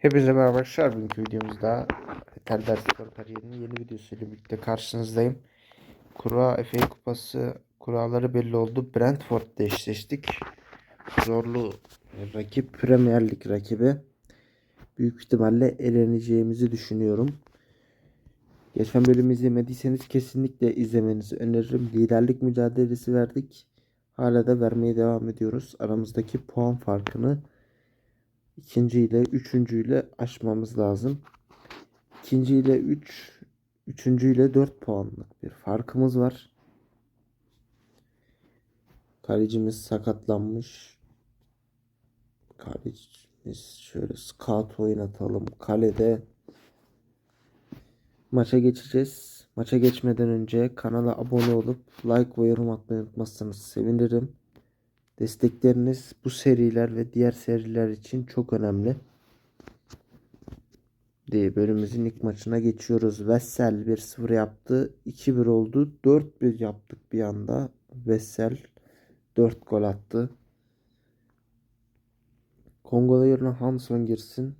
Hepinize merhaba arkadaşlar. Bugünkü videomuzda Teller Spor kariyerinin yeni videosuyla birlikte karşınızdayım. Kura FA Kupası kuralları belli oldu. Brentford'da eşleştik. Zorlu rakip Premier Lig rakibi. Büyük ihtimalle eleneceğimizi düşünüyorum. Geçen bölümü izlemediyseniz kesinlikle izlemenizi öneririm. Liderlik mücadelesi verdik. Hala da vermeye devam ediyoruz. Aramızdaki puan farkını ikinci ile üçüncü ile aşmamız lazım. İkinci ile üç, üçüncü ile dört puanlık bir farkımız var. Kalecimiz sakatlanmış. Kalecimiz şöyle scout oynatalım. Kalede maça geçeceğiz. Maça geçmeden önce kanala abone olup like ve yorum atmayı unutmazsanız sevinirim. Destekleriniz bu seriler ve diğer seriler için çok önemli. Diye bölümümüzün ilk maçına geçiyoruz. Vessel 1-0 yaptı. 2-1 oldu. 4-1 yaptık bir anda. Vessel 4 gol attı. Kongo'da yerine Hanson girsin.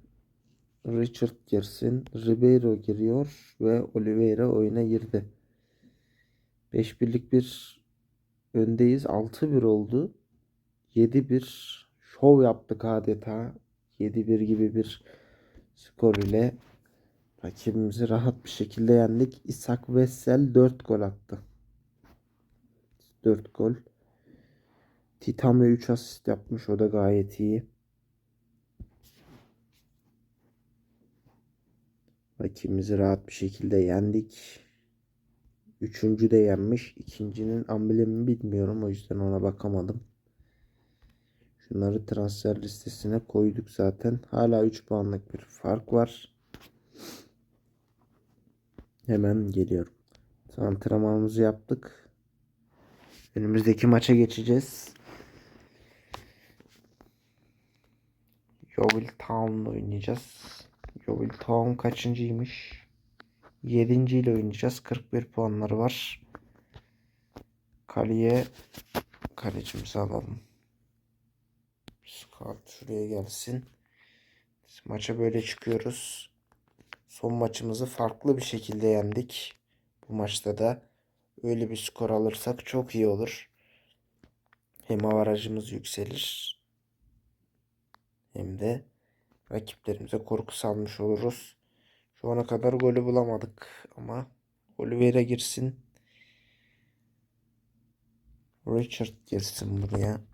Richard girsin. Ribeiro giriyor ve Oliveira oyuna girdi. 5-1'lik bir öndeyiz. 6-1 oldu. 7-1 şov yaptık adeta. 7-1 gibi bir skor ile rakibimizi rahat bir şekilde yendik. İshak Vessel 4 gol attı. 4 gol. Titan ve 3 asist yapmış. O da gayet iyi. Rakibimizi rahat bir şekilde yendik. Üçüncü de yenmiş. İkincinin amblemini bilmiyorum. O yüzden ona bakamadım. Şunları transfer listesine koyduk zaten. Hala 3 puanlık bir fark var. Hemen geliyorum. Antrenmanımızı yaptık. Önümüzdeki maça geçeceğiz. Yeovil Town'la oynayacağız. Yeovil Town kaçıncıymış? 7. ile oynayacağız. 41 puanları var. Kaleye kalecimizi alalım. Scout şuraya gelsin. Biz maça böyle çıkıyoruz. Son maçımızı farklı bir şekilde yendik. Bu maçta da öyle bir skor alırsak çok iyi olur. Hem avarajımız yükselir. Hem de rakiplerimize korku salmış oluruz. Şu ana kadar golü bulamadık ama Oliveira girsin. Richard girsin buraya.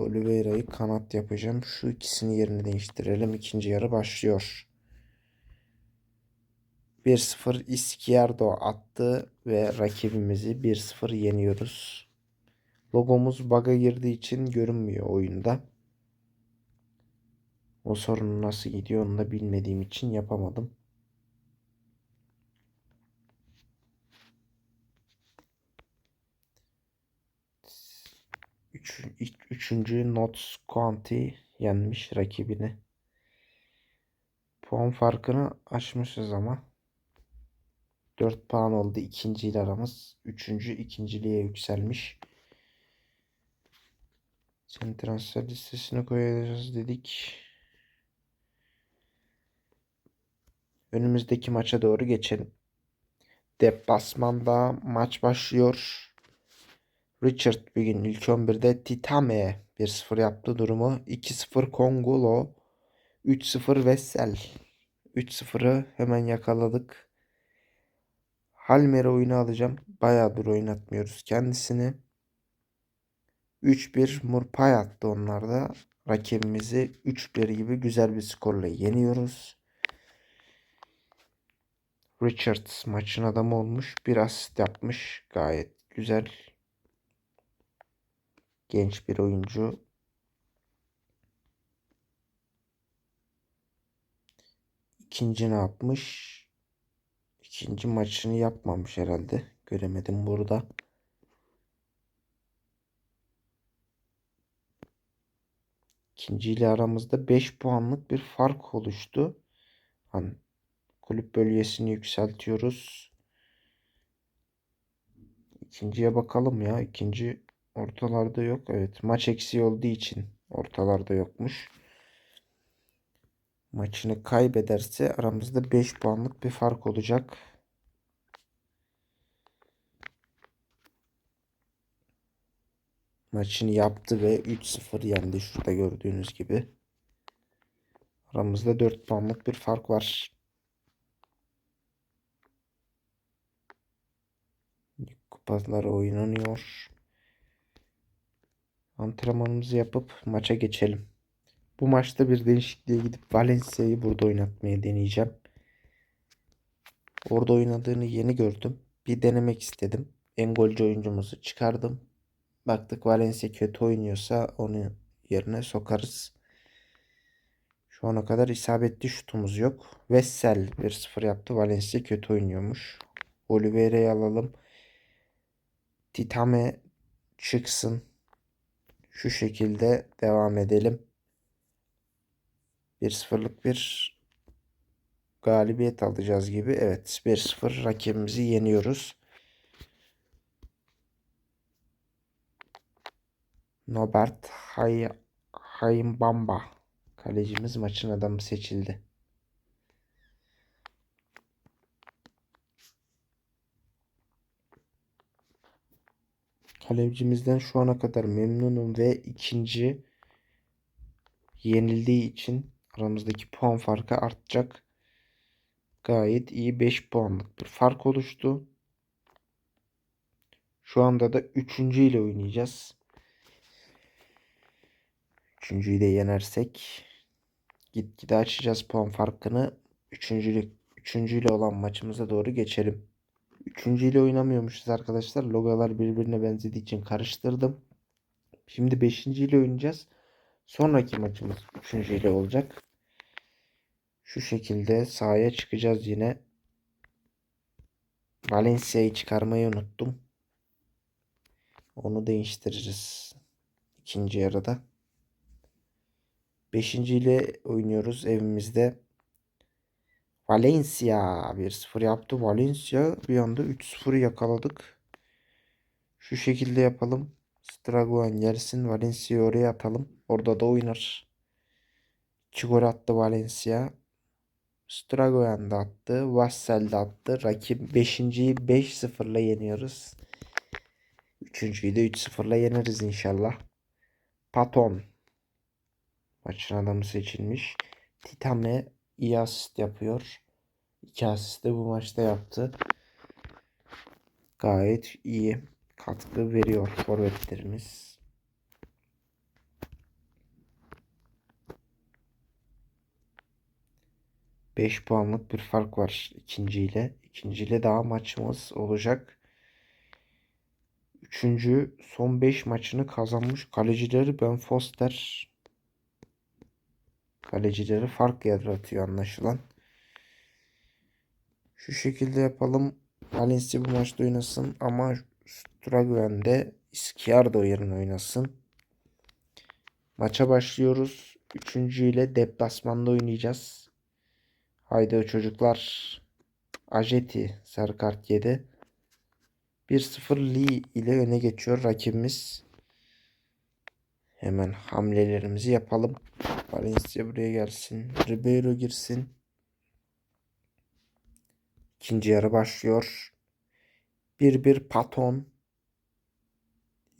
Oliveira'yı kanat yapacağım. Şu ikisini yerini değiştirelim. İkinci yarı başlıyor. 1-0 Izquierdo attı ve rakibimizi 1-0 yeniyoruz. Logomuz bug'a girdiği için görünmüyor oyunda. O sorun nasıl gidiyor onu da bilmediğim için yapamadım. Üç, ilk- üçüncü Notts County yenmiş rakibini. Puan farkını aşmışız ama. 4 puan oldu ikinci ile aramız. Üçüncü ikinciliğe yükselmiş. Seni transfer listesine koyacağız dedik. Önümüzdeki maça doğru geçelim. Deplasmanda maç başlıyor. Richard bir gün ilk 11'de Titame 1-0 yaptı durumu. 2-0 Kongolo. 3-0 Vessel. 3-0'ı hemen yakaladık. Halmer'i oyuna alacağım. Bayağıdır oynatmıyoruz kendisini. 3-1 Murpay attı onlar da. Rakibimizi 3-1 gibi güzel bir skorla yeniyoruz. Richards maçın adamı olmuş. Bir asist yapmış. Gayet güzel. Genç bir oyuncu. İkinci ne yapmış? İkinci maçını yapmamış herhalde. Göremedim burada. İkinci ile aramızda 5 puanlık bir fark oluştu. Hani kulüp bölgesini yükseltiyoruz. İkinciye bakalım ya. İkinci ortalarda yok. Evet maç eksiği olduğu için ortalarda yokmuş. maçını kaybederse aramızda 5 puanlık bir fark olacak. Maçını yaptı ve 3-0 yendi şurada gördüğünüz gibi. Aramızda 4 puanlık bir fark var. Kupalar oynanıyor. Antrenmanımızı yapıp maça geçelim. Bu maçta bir değişikliğe gidip Valencia'yı burada oynatmaya deneyeceğim. Orada oynadığını yeni gördüm. Bir denemek istedim. En golcü oyuncumuzu çıkardım. Baktık Valencia kötü oynuyorsa onu yerine sokarız. Şu ana kadar isabetli şutumuz yok. Vessel 1-0 yaptı. Valencia kötü oynuyormuş. Oliveira'yı alalım. Titame çıksın. Şu şekilde devam edelim. 1-0'lık bir galibiyet alacağız gibi. Evet 1-0 rakibimizi yeniyoruz. Nobert Hay Haymbamba kalecimiz maçın adamı seçildi. Kalecimizden şu ana kadar memnunum ve ikinci yenildiği için aramızdaki puan farkı artacak. Gayet iyi 5 puanlık bir fark oluştu. Şu anda da üçüncü ile oynayacağız. Üçüncüyü de yenersek gitgide açacağız puan farkını. Üçüncülük, üçüncüyle olan maçımıza doğru geçelim. Üçüncüyle oynamıyormuşuz arkadaşlar. Logolar birbirine benzediği için karıştırdım. Şimdi beşinciyle oynayacağız. Sonraki maçımız üçüncüyle olacak. Şu şekilde sahaya çıkacağız yine. Valencia'yı çıkarmayı unuttum. Onu değiştiririz. ikinci yarıda. Beşinci ile oynuyoruz evimizde. Valencia 1-0 yaptı. Valencia bir anda 3-0 yakaladık. Şu şekilde yapalım. Stragoen gelsin. Valencia'yı oraya atalım. Orada da oynar. 2 gol attı Valencia. Stragoen de attı. Vassel de attı. Rakip 5.yi 5-0 ile yeniyoruz. 3.yü de 3-0 ile yeneriz inşallah. Paton. Maçın adamı seçilmiş. Titane iyi asist yapıyor. İki asist de bu maçta yaptı. Gayet iyi katkı veriyor forvetlerimiz. Beş puanlık bir fark var ikinciyle. İkinciyle daha maçımız olacak. Üçüncü son 5 maçını kazanmış kalecileri Ben Foster. Kalecileri fark yaratıyor anlaşılan. Şu şekilde yapalım. Valencia bu maçta oynasın ama Straguen de Izquierdo yerine oynasın. Maça başlıyoruz. Üçüncü ile deplasmanda oynayacağız. Haydi çocuklar. Ajeti sarı kart yedi. 1-0 Lee ile öne geçiyor rakibimiz. Hemen hamlelerimizi yapalım. Valencia buraya gelsin. Ribeiro girsin. İkinci yarı başlıyor. 1-1 Paton.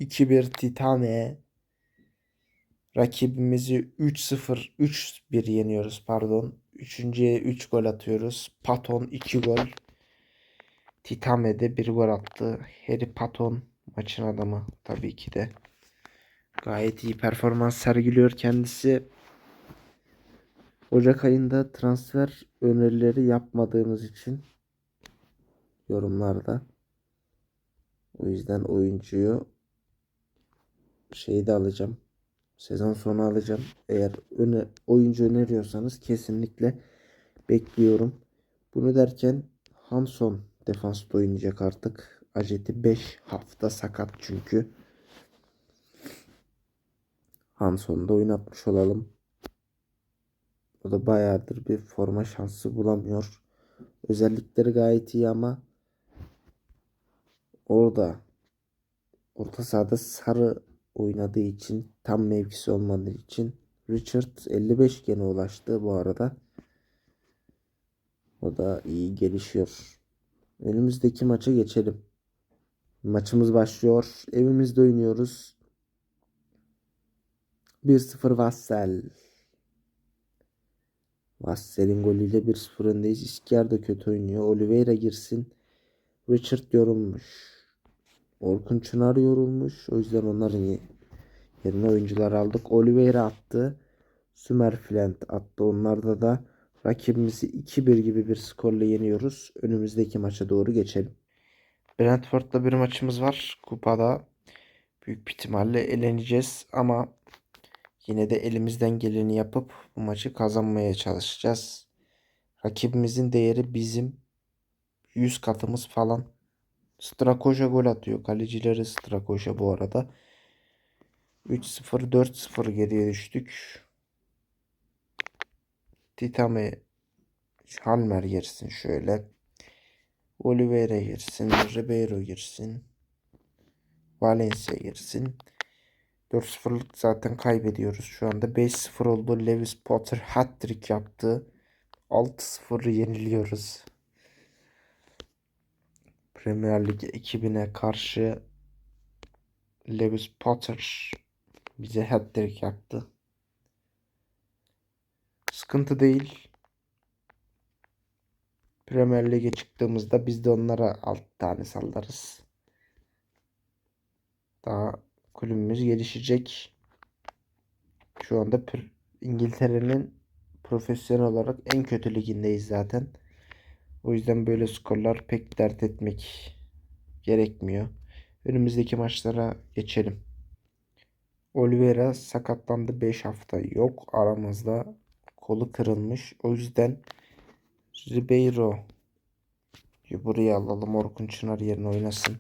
2-1 Titane. Rakibimizi 3-0 3-1 yeniyoruz pardon. Üçüncüye 3 gol atıyoruz. Paton 2 gol. Titame de 1 gol attı. Harry Paton maçın adamı tabii ki de. Gayet iyi performans sergiliyor kendisi. Ocak ayında transfer önerileri yapmadığınız için yorumlarda. O yüzden oyuncuyu şeyde alacağım. Sezon sonu alacağım. Eğer öne, oyuncu öneriyorsanız kesinlikle bekliyorum. Bunu derken Hanson defansta oynayacak artık. Ajeti 5 hafta sakat çünkü. Hanson'u da oynatmış olalım. O da bayağıdır bir forma şansı bulamıyor. Özellikleri gayet iyi ama orada orta sahada sarı oynadığı için tam mevkisi olmadığı için Richard 55 gene ulaştı bu arada. O da iyi gelişiyor. Önümüzdeki maça geçelim. Maçımız başlıyor. Evimizde oynuyoruz. 1-0 Vassel. Vassel'in golüyle 1-0 öndeyiz. İsker de kötü oynuyor. Oliveira girsin. Richard yorulmuş. Orkun Çınar yorulmuş. O yüzden onların ye- yerine oyuncular aldık. Oliveira attı. Sümer Flint attı. Onlarda da rakibimizi 2-1 gibi bir skorla yeniyoruz. Önümüzdeki maça doğru geçelim. Brentford'la bir maçımız var. Kupada büyük bir ihtimalle eleneceğiz ama yine de elimizden geleni yapıp bu maçı kazanmaya çalışacağız. Rakibimizin değeri bizim 100 katımız falan. Strakoja gol atıyor. Kalecileri Strakoja bu arada. 3-0 4-0 geriye düştük. Titame Halmer girsin şöyle. Oliveira girsin. Ribeiro girsin. Valencia girsin. 4-0'lık zaten kaybediyoruz şu anda. 5-0 oldu. Lewis Potter hat-trick yaptı. 6-0 yeniliyoruz. Premier Lig ekibine karşı Lewis Potter bize hat-trick yaptı. Sıkıntı değil. Premier Lig'e çıktığımızda biz de onlara 6 tane sallarız. Daha kulübümüz gelişecek. Şu anda İngiltere'nin profesyonel olarak en kötü ligindeyiz zaten. O yüzden böyle skorlar pek dert etmek gerekmiyor. Önümüzdeki maçlara geçelim. Oliveira sakatlandı 5 hafta yok aramızda. Kolu kırılmış. O yüzden Ribeiro buraya alalım. Orkun Çınar yerine oynasın.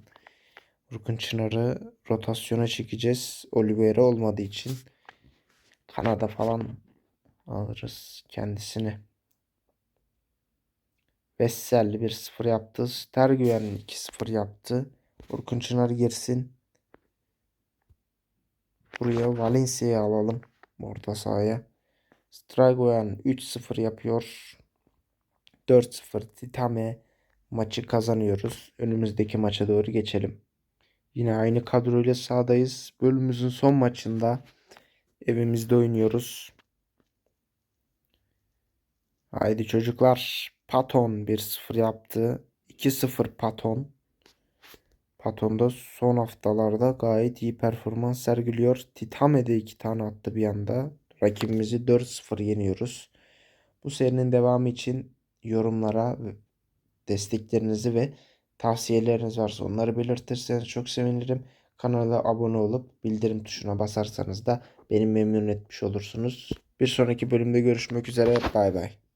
Orkun Çınar'ı rotasyona çekeceğiz. Oliveira olmadığı için Kanada falan alırız kendisini. Vessel 1-0 yaptı. Stergüven 2-0 yaptı. Orkun Çınar girsin. Buraya Valencia'yı alalım. Orta sahaya. Stragoyan 3-0 yapıyor. 4-0 Titame maçı kazanıyoruz. Önümüzdeki maça doğru geçelim. Yine aynı kadroyla sahadayız. Bölümümüzün son maçında evimizde oynuyoruz. Haydi çocuklar. Paton 1-0 yaptı. 2-0 Paton. Paton da son haftalarda gayet iyi performans sergiliyor. Titame de 2 tane attı bir anda. Rakibimizi 4-0 yeniyoruz. Bu serinin devamı için yorumlara desteklerinizi ve tavsiyeleriniz varsa onları belirtirseniz çok sevinirim. Kanala abone olup bildirim tuşuna basarsanız da beni memnun etmiş olursunuz. Bir sonraki bölümde görüşmek üzere. Bay bay.